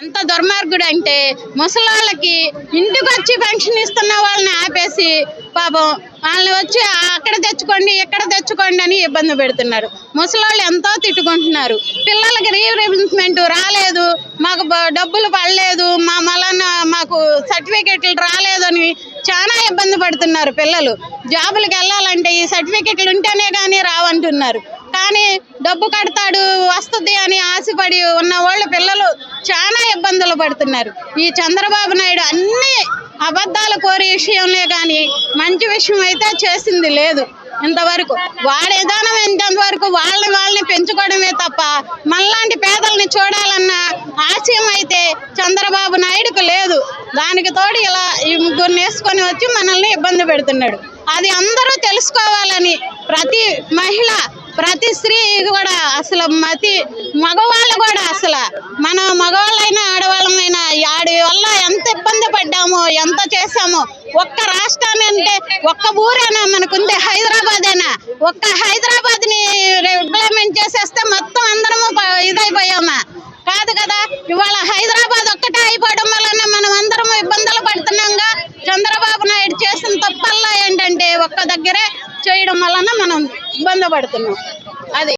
ఎంత దుర్మార్గుడు అంటే ముసలాళ్ళకి ఇంటికి వచ్చి పెన్షన్ ఇస్తున్న వాళ్ళని ఆపేసి పాపం వాళ్ళని వచ్చి అక్కడ తెచ్చుకోండి ఇక్కడ తెచ్చుకోండి అని ఇబ్బంది పెడుతున్నారు. ముసలాళ్ళు ఎంతో తిట్టుకుంటున్నారు. పిల్లలకి రీఇంబర్స్మెంట్ రాలేదు మాకు డబ్బులు పడలేదు మా మలన మాకు సర్టిఫికెట్లు రాలేదు అని చాలా ఇబ్బంది పడుతున్నారు పిల్లలు. జాబులకు వెళ్ళాలంటే ఈ సర్టిఫికెట్లు ఉంటేనే కానీ రావంటున్నారు. కానీ డబ్బు కడతాడు వస్తుంది అని ఆశపడి ఉన్న వాళ్ళ పిల్లలు పడుతున్నారు ఈ చంద్రబాబు నాయుడు అన్ని అబద్ధాలు కోరే విషయంలో కానీ మంచి విషయం అయితే చేసింది లేదు ఇంతవరకు. వాడి విధానం ఇంతవరకు వాళ్ళని వాళ్ళని పెంచుకోవడమే తప్ప మనలాంటి పేదల్ని చూడాలన్న ఆశయం అయితే చంద్రబాబు నాయుడుకు లేదు. దానికి తోడు ఇలా ఈ ముగ్గురిని వేసుకొని వచ్చి మనల్ని ఇబ్బంది పెడుతున్నాడు. అది అందరూ తెలుసుకోవాలని ప్రతి మహిళ ప్రతి స్త్రీ కూడా అసలు మతి మగవాళ్ళు కూడా అసలు. మన మగవాళ్ళు ఎంత ఇబ్బంది పడ్డామో ఎంత చేశామో. ఒక్క రాష్ట్రాన్ని అంటే ఒక్క ఊరేనా మనకుంది హైదరాబాద్ అయినా. ఒక్క హైదరాబాద్ని ఇంప్లిమెంట్ చేసేస్తే మొత్తం అందరము ఇదైపోయామా. కాదు కదా ఇవాళ హైదరాబాద్ ఒక్కటే అయిపోవడం వలన మనం అందరం ఇబ్బందులు పడుతున్నాంగా. చంద్రబాబు నాయుడు చేసిన తప్పల్లా ఏంటంటే ఒక్క దగ్గరే చేయడం వలన మనం ఇబ్బంది పడుతున్నాం. అది.